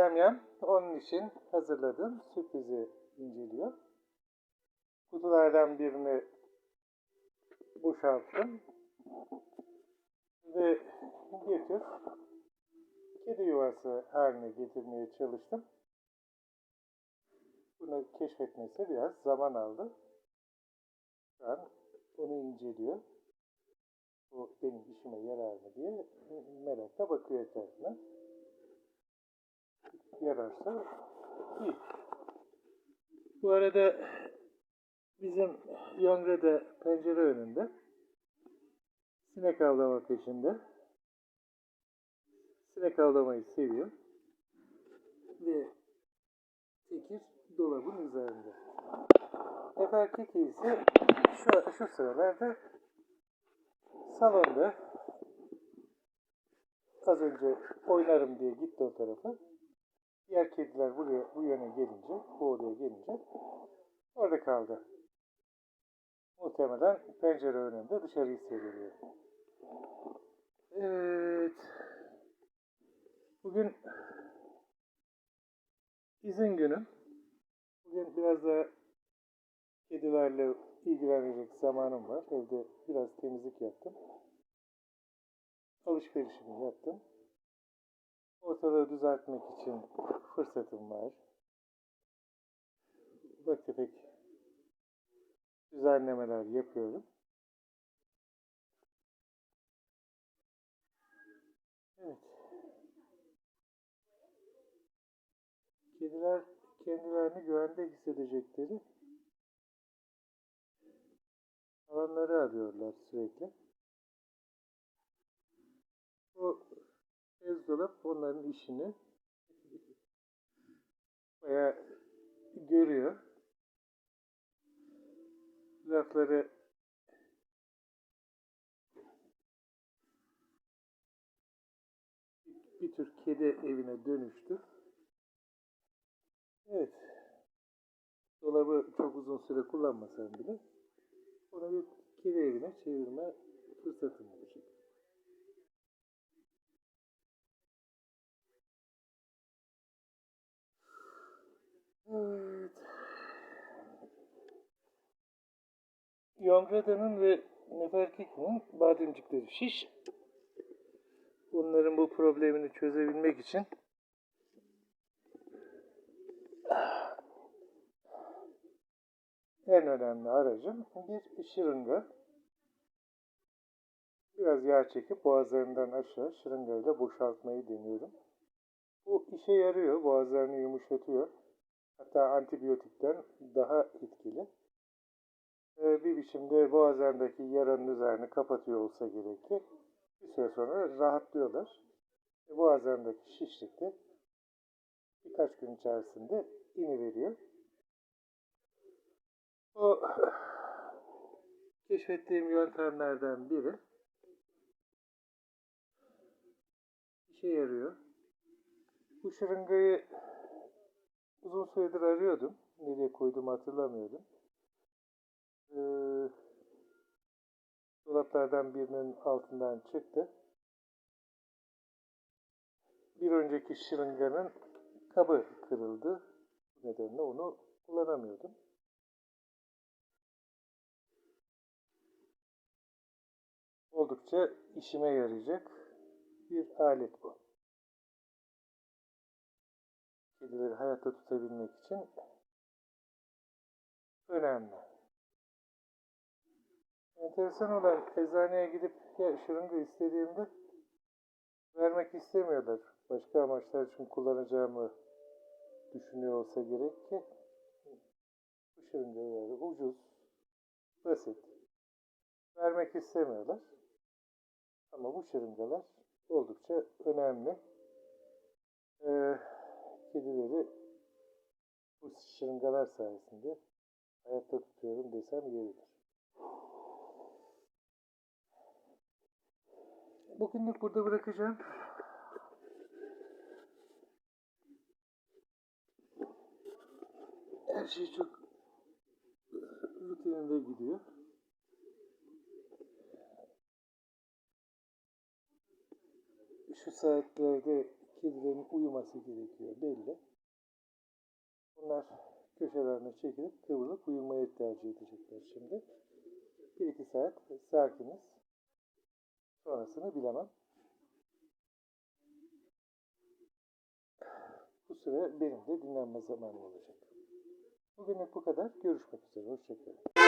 Yamyam onun için hazırladığım sürprizi inceliyor. Kutulardan birini boşalttım ve getir kedi yuvası haline getirmeye çalıştım. Bunu keşfetmesi biraz zaman aldı. Şu an onu inceliyor. Bu benim işime yarar mı diye merakla bakıyor etrafına. Yararsa iyi. Bu arada bizim Yongre'de pencere önünde sinek avlama peşinde. Sinek avlamayı seviyor. Ve Tekir dolabın üzerinde. Nefer Keki ise şu, şu sıralarda salonda az önce oynarım diye gitti o tarafa. Diğer kediler buraya bu yöne gelince, bu odaya gelince orada kaldı. Muhtemelen pencere önünde dışarıyı seyrediyor. Evet. Bugün izin günüm. Bugün biraz da kedilerle ilgilenecek zamanım var. Evde biraz temizlik yaptım. Alışverişimi yaptım. Ortalığı düzeltmek için fırsatım var. Ufak tefek düzenlemeler yapıyorum. Evet. Kediler kendilerini güvende hissedecekleri alanları arıyorlar sürekli. Bu dolap onların işini bayağı görüyor. Rafları bir tür kedi evine dönüştü. Evet. Dolabı çok uzun süre kullanmasam bile onu bir kedi evine çevirme fırsatım olacak. Evet. Yongreda'nın ve Nefertiti'nin bademcikleri şiş. Bunların bu problemini çözebilmek için en önemli aracım bir şırınga. Biraz yağ çekip boğazlarından aşağı şırıngayla boşaltmayı deniyorum. Bu işe yarıyor, boğazlarını yumuşatıyor. Hatta antibiyotikten daha etkili. Ee, bir biçimde boğazlarındaki yaranın üzerini kapatıyor olsa gerek ki bir süre sonra rahatlıyorlar. E, boğazlarındaki şişlik de birkaç gün içerisinde iniveriyor. O keşfettiğim yöntemlerden biri işe yarıyor. Bu şırıngayı uzun süredir arıyordum. Nereye koydum hatırlamıyordum. Ee, dolaplardan birinin altından çıktı. Bir önceki şırınganın kabı kırıldı. Bu nedenle onu kullanamıyordum. Oldukça işime yarayacak bir alet bu. Kedileri hayatta tutabilmek için önemli. Enteresan olan eczaneye gidip ya şırınga istediğimde vermek istemiyorlar. Başka amaçlar için kullanacağımı düşünüyor olsa gerek ki bu şırıngaları ucuz, basit. Vermek istemiyorlar. Ama bu şırıngalar oldukça önemli. Ee, kedileri bu şırıngalar sayesinde hayatta tutuyorum desem yeridir. Bugünlük burada bırakacağım. Her şey çok rutininde gidiyor. Şu saatlerde kedilerin uyuması gerekiyor belli. Bunlar köşelerine çekilip kıvrılıp uyumayı tercih edecekler şimdi. 1-2 saat sakiniz. Sonrasını bilemem. Bu süre benim de dinlenme zamanım olacak. Bugünlük bu kadar. Görüşmek üzere. Hoşçakalın.